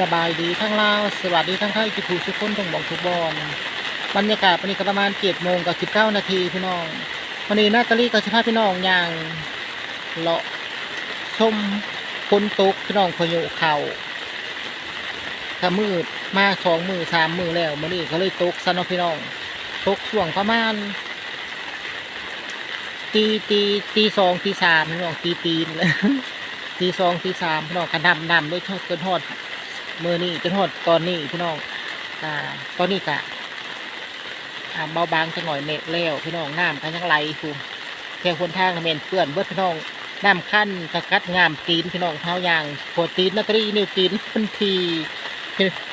สบายดีทั้งลาวสวัสดีทั้งไทยทุกผู้ทุกคนต้องบอกทุกบอลบรรยากาศวันนี้ก็ประมาณเจ็ดโมงกับสิบเก้านาทีพี่น้องวันนี้นาตาลีกับสิพาพี่น้องย่างเลาะชมฝนตกพี่น้องพายุเข่าถ้ามืดมาสองมือสามมือแล้วมื่อนี้ก็เลยตกซะเนาะพี่น้องตกช่วงประมาณตีตีตีสองตีสามพี่น้องตีตีนเลยตีสองตีสามพี่น้องกระดำดำด้วยทอดจนทอด มือนี่จนทอดตอนนี้พี่น้องอ่าตอนนี้กะอ่าเบาบางจะหน่อยเม็ดแล้วพี่น้องน้ำกันยังไหลอยู่แค่คนทางเมนเปื่อนเบิดพี่น้องน้ำขั้นกระกัดงามตีนพี่น้องเท้ายางปวดตีนนาตรีนิ้วตีนพันที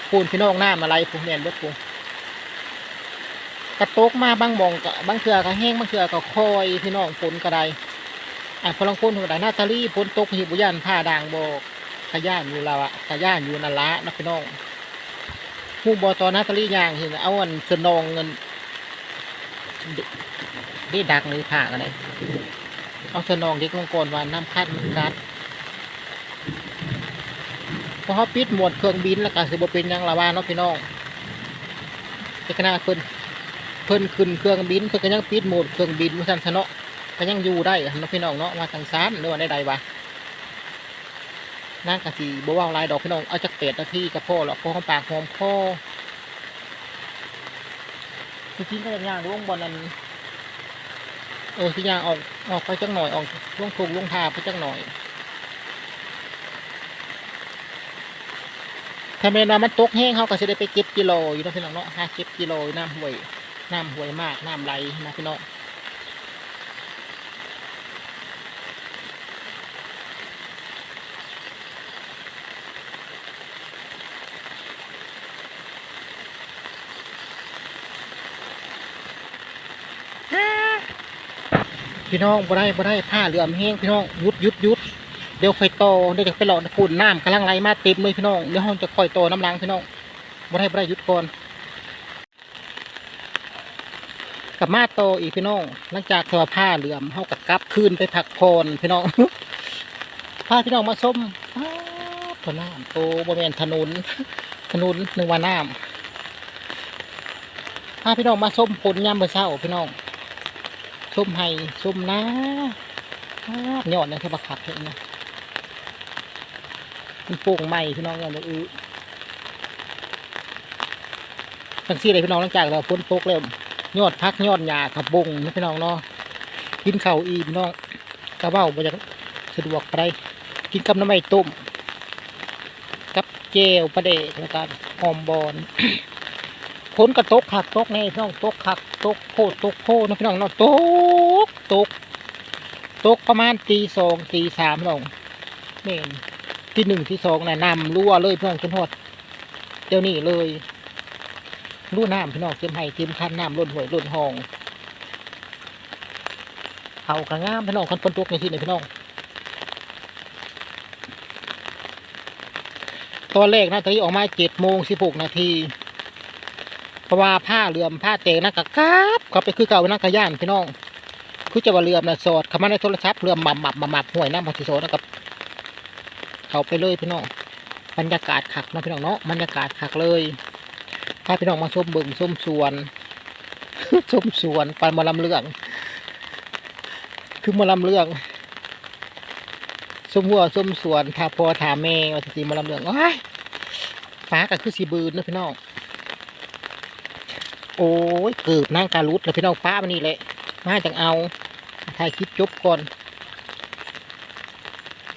ปูนพี่น้องน้ำอะไรผมเมนเบิดปูกระตกมาบางมองกะบางเถื่อก็แห้งบางเถื่อก็คอยพี่น้องฝนก็ได้อะพลังคนหัวหน้าตาลีพ้นตกหิบุยันผ้าด่างบอก ขย่านอยู่แล้วอะขย่านอยู่นันละนะพี่น้องผู้บอตอนนาตาลีย่างเห็นเอาอันสนองเงินได้ดักเลยผ่ากันเลยเอาสนองเด็กลงกนว่าน้ำคัดมันกัดพอเขาปิดหมดเครื่องบินแล้วก็สิบเป็นยังละว่าเนาะพี่น้องแต่ขณะเพิ่นเพิ่นขึ้นเครื่องบินเพิ่นก็ยังปิดหมดเครื่องบินมือสันสนะก็ยังอยู่ได้เนาะพี่น้องเนาะว่าทางซ้านหรือว่าใดๆวะ นั่งกะสีบัวาลายดอกพี่น้องเอาจากเป็ดนาทีกับพ่อหรอกพ่อหอมปากหอมคอจริงๆก็อย่างร่วงบอลนั้นเออสิย่างออกออกไปจังหน่อยออกล่วงถูกล่วงทาไปจังหน่อยถ้าเมนว่ามันตกแห้งเขาก็จะได้ไปเก็บกิโลอยู่เนาะพี่น้องเนาะหาเก็บกิโลน้ำห่วยน้ำห่วยมากน้ำไหลนะพี่น้อง พี่น้องบ่ได้บ่ได้ผ้าเหลือมแห้งพี่น้องยุดยุดยุดเดี๋ยวค่อยโตเดี๋ยวจะไปหลอดฝุ่นน้ำกำลังไหลมาเต็มเลยพี่น้องเดี๋ยวห้องจะค่อยโตน้ำล้างพี่น้องบ่ได้บ่ได้ยุดก่อนกลับมาโตอีกพี่น้องหลังจากที่ว่าผ้าเหลือมเฮากับกลับคืนไปพักผ่อนพี่น้องพาพี่น้องมาส้มอ้าวตัวน้ำโตบริเวณถนนถนนหนึ่งวันน้ำพาพี่น้องมาส้มผลยามเมื่อเช้าพี่น้อง ส้มไห้ส้มนะยอดเนี่ยที่บักขับเห็นนะมันโป่งใหม่พี่น้องยอดเลยอื้อทั้งสี่เลยพี่น้องหลังจากเราพ้นโตกแล้วยอดพักยอดหญ้าขับบงนี่พี่น้องเนาะกินข้าวอีพี่น้องกระเบ้าบ่จะสะดวกไปกินกับน้ำไม่ต้มกับเจลปลาเดกแล้วกันหอมบอลฝนกระตกขักตกแน่พี่น้องตกขัก ตกโพดตกโพดนะพี่น้องเนาะตกตกตกประมาณตีสองตีสามน้องเม่นที่หนึ่งที่สองน่ะน้ำรั่วเลยพี่น้องจนหดเดี๋ยวนี้เลยรั่วน้ำพี่น้องเต็มไห้เต็มคันน้ำล้นหวยล้นห้องเขากระงามพี่น้องคันฝนตกในที่ไหนพี่น้องตอนแรกนะตอนนี้ออกมาเจ็ดโมงสิบหกนาที ราะว่าผ้าเหลื่อมผ้าเตงนักะกราบเขาไปคือเก่านักะย่านพี่น้องคือจะว่าเหลื่อมนะสอดเขามาในโทรศัพท์เหลื่อมหมับหมับหมับห่วยน้ำพัทิโซนะครับเขาไปเลยพี่น้องบรรยากาศคักนาะพี่น้องเนาะบรรยากาศคักเลยพาพี่น้องมาชมเบิ่งชมสวนชมสวนไปมาลำเรื่อง คือมาลำเรื่องชมหัวชมสวนทาพอทาแม่ว่าสิมาลำเรื่องว้ายฟ้าก็คือสีบืนนะพี่น้อง โอ้ยเกือบนั่งการุดแล้วพี่น้องป้ามันนี่แหละมาจังเอาถ่ายคลิปจบก่อน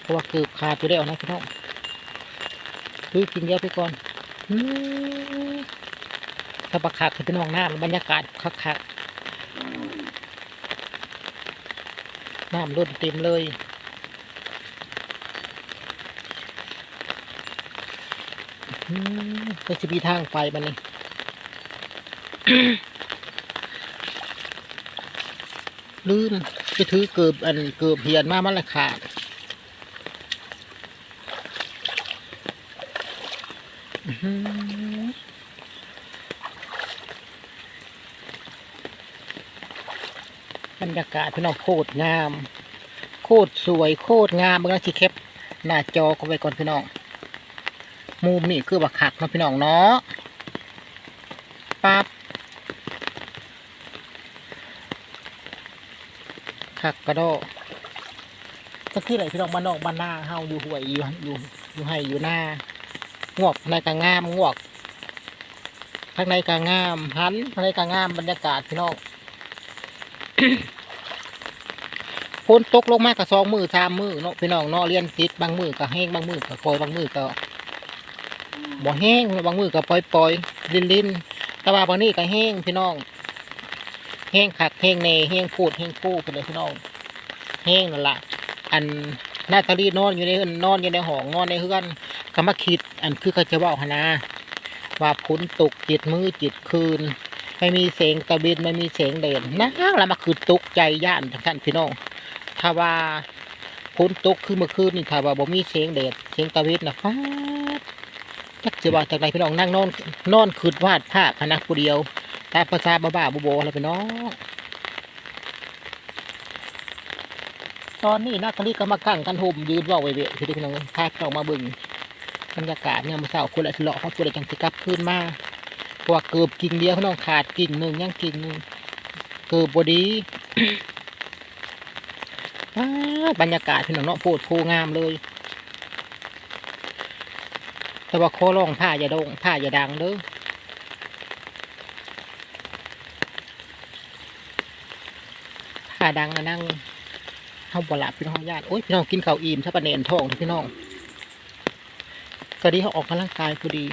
เพราะว่าเกือบขาดไปแล้วนะพี่น้องคือกินเยอะไปก่อนถ้าประคักคือพี่น้องหน้าบรรยากาศคักคักน้ำล้นเต็มเลยอืมก็จะมีทางไปมันนี่ ลื่นไปถือเกือบอันเกือบเหียนมามันละขาดอื้อหือบรรยากาศพี่น้องโคตรงาม โคตรสวยโคตรงามเมื่อกี้แคปหน้าจอก็ไปก่อนพี่น้องมุมนี่คือบักคักนะพี่น้องเนาะปั๊บ คักกระโดก็คืออะไรพี่น้องบ้านนอกบ้านนาเฮาอยู่ห่วยอยู่อยู่อยู่ให้อยู่หน้างวกในกลางงามงวกข้างในกลางงามหันข้างในกลางงามบรรยากาศพี่น้องฝนตกลงมากกับสองมือสามมือเนาะพี่น้องเนาะเรียนติดบางมือก็แห้งบางมือก็คอยบางมือก็บ่แห้งบางมือก็ปล่อยปล่อยลินลินแต่ว่าบางนี้ก็แห้งพี่น้อง แห้งขักแห้งเนแห้งพูดแห้งพูดไปเลยพี่น้องแห้งนั่นละอันนาตาลีนอนอยู่ในนอนอยู่ในห้องนอนในเฮือนก็มาคิดอันคือเขาจะว่าหนนะว่าฝนตกจิตมือจิตคืน ไม่มีเสียงตะบินไม่มีเสียงเด่นนะแล้วมาคือตกใจย่านทั้งท่านพี่น้องถ้าว่าฝนตกคือเมื่อคืนนี่ถ้าว่าบ่มีเสียงแดดเสียงตะวิดนะฟ้าจักสิว่าจากไหนพี่น้องนั่งนอนนอนคืดวาดภาพคณะผู้เดียว ตาภาษาบ้าๆบๆอะไรพี่น้องตอนนี้นักคลีก็มากั้งกันห่มยืนว่าไว้เวะคือที่พี่น้องพาพี่น้องมาบึงบรรยากาศเนี่ยมาเศร้าคนละสเลาะเขาตัวละจังสิกลับคืนมาเพราะว่าเกือบกิ่งเดียวพี่น้องขาดกิ่งหนึ่งยังกิ่งหนึ่งเกือบบดีบรรยากาศพี่น้องเนาะโพดโพงามเลย แต่ว่าขอร้องผ้าอย่าดงผ้าอย่าดังเด้อาดังนั่งเฮาบ่หลับพี่น้องญาติโอ้ยพี่น้องกินข้าวอิ่มซะปะเนนท้องพี่น้องก็ดีเขาออกกำลังกายพอดี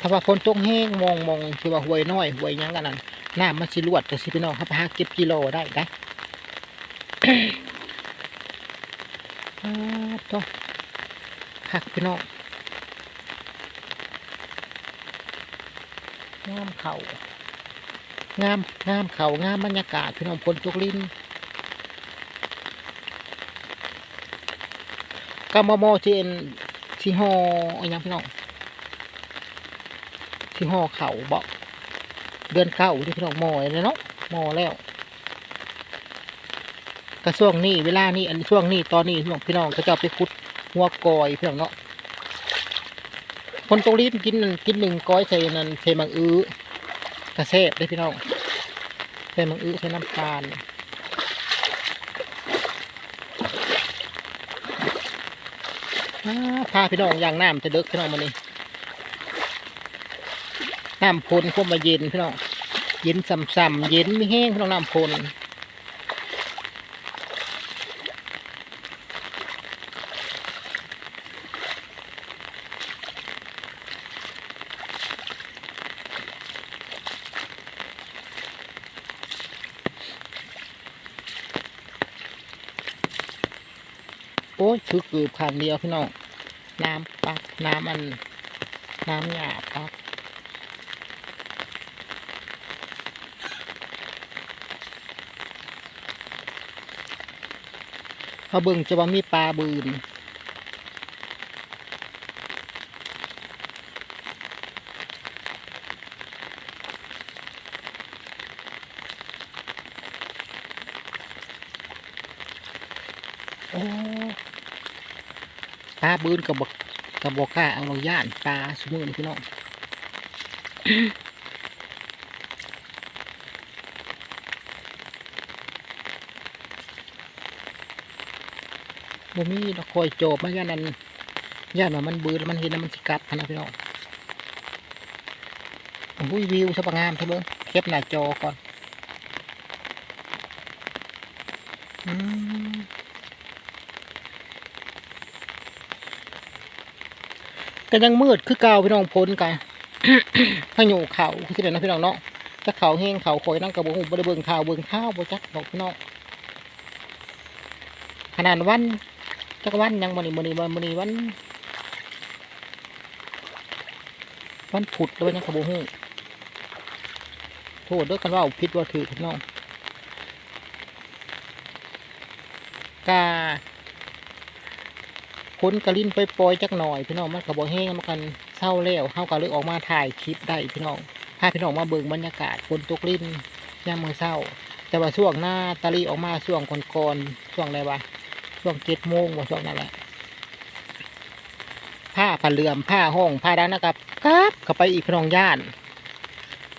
ถ้าว่าฝนตกแห้งมองมองคือว่าห่วยน้อยห่วยยังกันนั่นน้ำมันสิลวดแต่สิพี่น้องครับหาเก็บกิโลได้ได้ต้องผักพี่น้องงามเข่า งามงามเขางามบรรยากาศพี่น้องพลตุกลินกามามอที่เอ็นที่ห่ออะไรยังพี่น้องที่ห่อเขาบอกเดือนเก้าที่พี่น้องมอเลยเนาะมอแล้วก็ช่วงนี้เวลานี้อันช่วงนี้ตอนนี้พี่น้องพี่น้องก็จะไปขุดหัวกอยพี่น้องเนาะคนตรงรีบกินนันกินหนึ่งก้อยใส่นั่นใส่มังอื้อ กระเซบได้พี่น้องใส่มังอื้อใส่น้ำตาลพาพี่น้องย่างน้ำจะเดึกพี่น้องมานี่น้ำพลควบมาเย็นพี่น้องเย็นส่ำๆเย็นไม่แห้งพี่น้องน้ำพล คือเกือบครั้งเดียวพี่น้อง น้ำปักน้ำมัน น้ำหยาบปักเขาเบิ่งจะว่ามีปลาบืนโอ้ ปลาบืนกับบกกับบกล้าเอาเราย่านปลาสมือนี่พี่น้องบ่มีดอกคอยโจบมันย่านนั้นย่านว่ามันบืนมันเห็นแล้วมันสิกลับพนะพี่น้องอุ้ยวิวสปงามเถอะเบิ่งเก็บหน้าจอก่อน อืม ก็ยังมืดคือเก่าพี่น้องพ้นกันพายุเขาคือสิเดนะพี่น้องเนาะถ้าเขาแห้งเขาคอยนั่งกระบอกบ่ได้เบิงข่าวเบิ่งข้าวบ่จักดอกพี่น้องขนาดวันจักวันยังมันนี่มันนี่มันนี่วัน วันผุดด้วยนะขบฮู้โทษด้วยกันว่าผิดว่าถือพี่น้องกา พ้นกระลิ้นไปปล่อยจักหน่อยพี่น้องมันกระบอกแห้งมันกันเศร้าแล้วเข้ากันเลยออกมาถ่ายคลิปได้พี่น้องพาพี่น้องมาเบิ่งบรรยากาศฝนตกลิ้นยามมือเศร้า แต่ว่าช่วงหน้าตาลีออกมาช่วงก่อนๆช่วงอะไรวะช่วงเจ็ดโมงว่าช่วงนั้นแหละผ้าผ้าเหลื่อมผ้าห้องผ้าดังนะครับครับเข้าไปอีกพี่น้องย่าน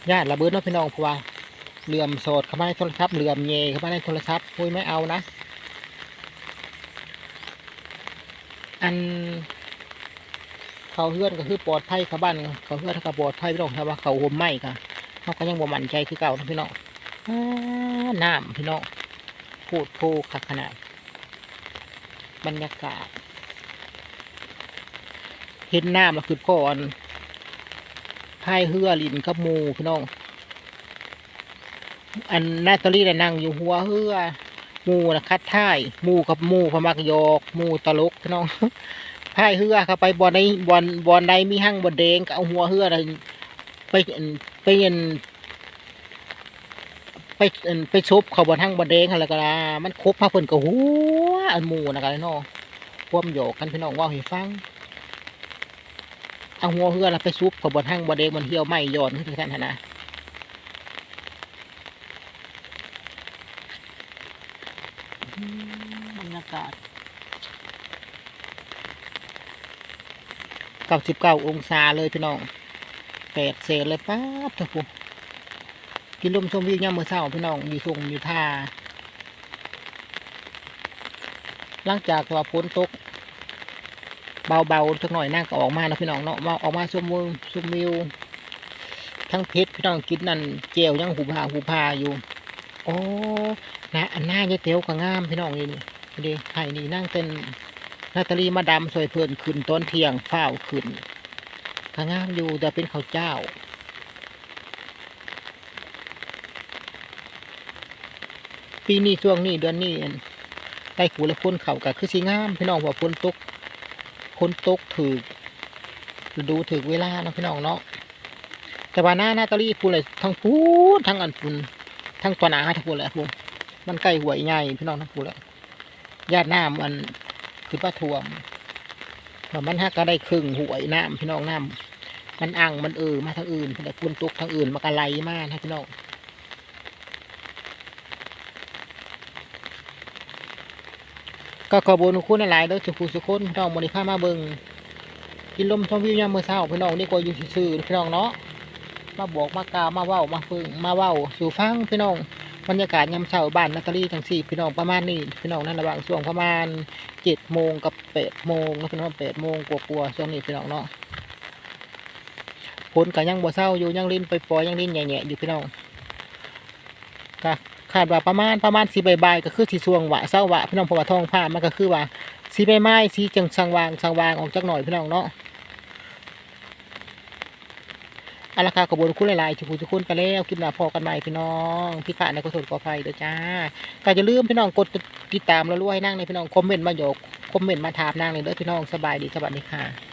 ย่านระเบิดเนาะพี่น้องเพราะว่าเหลื่อมโสดเข้ามาในโทรศัพท์เหลื่อมเงยเข้ามาในโทรศัพท์คุยไม่เอานะ อัน เขาเฮือนก็คือปลอดภัยเขาบ้านเขาเฮือนก็ปลอดภัยพี่น้องถ้าว่าเขาห่มไหมค่ะเขาก็ยังบ่มั่นใจคือเก่านะพี่น้องน้ำพี่น้องพูดโพคักขนาด บรรยากาศ เห็นน้ำแล้วคือก่อนพายเฮือลินกับมูพี่น้อง อันนาตอรี่น่ะนั่งอยู่หัวเฮือ มูนะคัดท่ายมูกับมูพมักยอกมูตลกพี่น้องพายเฮือเข้าไปบอลในบอลบอลใดมีหั่งบอลแดงก็เอาหัวเฮือน่ะไปไปอั่นไปไปชบเขาบอลหั่งบอลแดงอะไรก็ล่ะมันครบพาเพิ่นก็หัวอันมูนะกันเนาะควมโยกกันพี่น้องว่าให้ฟังเอาหัวเฮือแล้วไปซุบกับบนห้างบนเดงบนเหี่ยวไหมย้อนขึ้นกันนะอืมบรรยากาศ เก้าสิบเก้าองศาเลยพี่น้องแปดเศษเลยป้าบทุกคนกินลมชมวิวย่ามมือเช้าพี่น้องอยู่ทงอยู่ท่าหลังจากว่าฝนตก เบาๆสักหน่อยนั่งก็ออกมานะพี่น้องเนาะมาออกมาชมวิวชมวิวทั้งเพชรพี่น้องกินนั่นเจลยังหูพาหูพาอยู่โอ้นะอันหน้ายายเตียวก็งามพี่น้องนี่นี่ดีไห้นี่นั่งเป็น นาตาลีมาดำสวยเพลินขึ้นต้นเทียงเฝ้าขึ้นก็งามอยู่แต่เป็นข้าวเจ้า ปีนี้ช่วงนี้เดือนนี้ใต้หูและพ้นเขาก็คือสีงาม พี่น้องว่าพ้นตกคนตกถือดูถือเวลาเนาะพี่น้องเนาะแต่ว่าหน้าหน้าตอรี่พูดเลยทั้งพูดทั้งอันพูนทั้งตัวหนาทั้งพูดเลยพูดมันใกล้หวยใหญ่พี่น้องทั้งพูดเลยญาติน้ำมัน คือป้าท่วมมันหักก็ได้ครึ่งหวยน้ำพี่น้องน้ำมันอ่างมันเออมาทางอื่นแต่พูนตกทางอื่นมันก็ไหลมากนะพี่น้องก็ขอบุญคุณหลายเด้อสุขุสุขคนพี่น้องมริภามาเบิงกินลมชมวิวยามเมื้อเช้าพี่น้องนี่ก็อยู่ซื่อพี่น้องเนาะมาบอกมากล่าวมาเว้ามาฝึงมาเว้าสู่ฟังพี่น้อง บรรยากาศยามเช้าบ้านนาตาลีทั้งสี่พี่น้องประมาณนี้พี่น้องนั่นระหว่างช่วงประมาณเจ็ดโมงกับแปดโมงนะพี่น้องแปดโมงกว่าๆช่วงนี้พี่น้องเนาะฝนก็ยังบ่เศร้าอยู่ยังลิ้นไปปล่อยยังลิ้นแหย่ๆอยู่พี่น้องก็คาดว่าประมาณประมาณสีใบายๆก็คือสีสวงหวะเศร้าหวะพี่น้องเพราะว่าทองผ้ามันก็คือว่าสีใบไม้สีจังสังวางสังวางออกจากหน่อยพี่น้องเนาะเอาราคาขบวนคุณหลายๆชุกุชุคุณกันแล้วคลิปหน้าพอกันใหม่พี่น้องพี่ขาในกุศลขออภัยเด้อจ้าก็จะลืมพี่น้องกดติดตามแล้วรวยนั่งในพี่น้องคอมเมนต์มาโยกคอมเมนต์มาถามนั่งเลยเด้อพี่น้องสบายดีสวัสดีค่ะ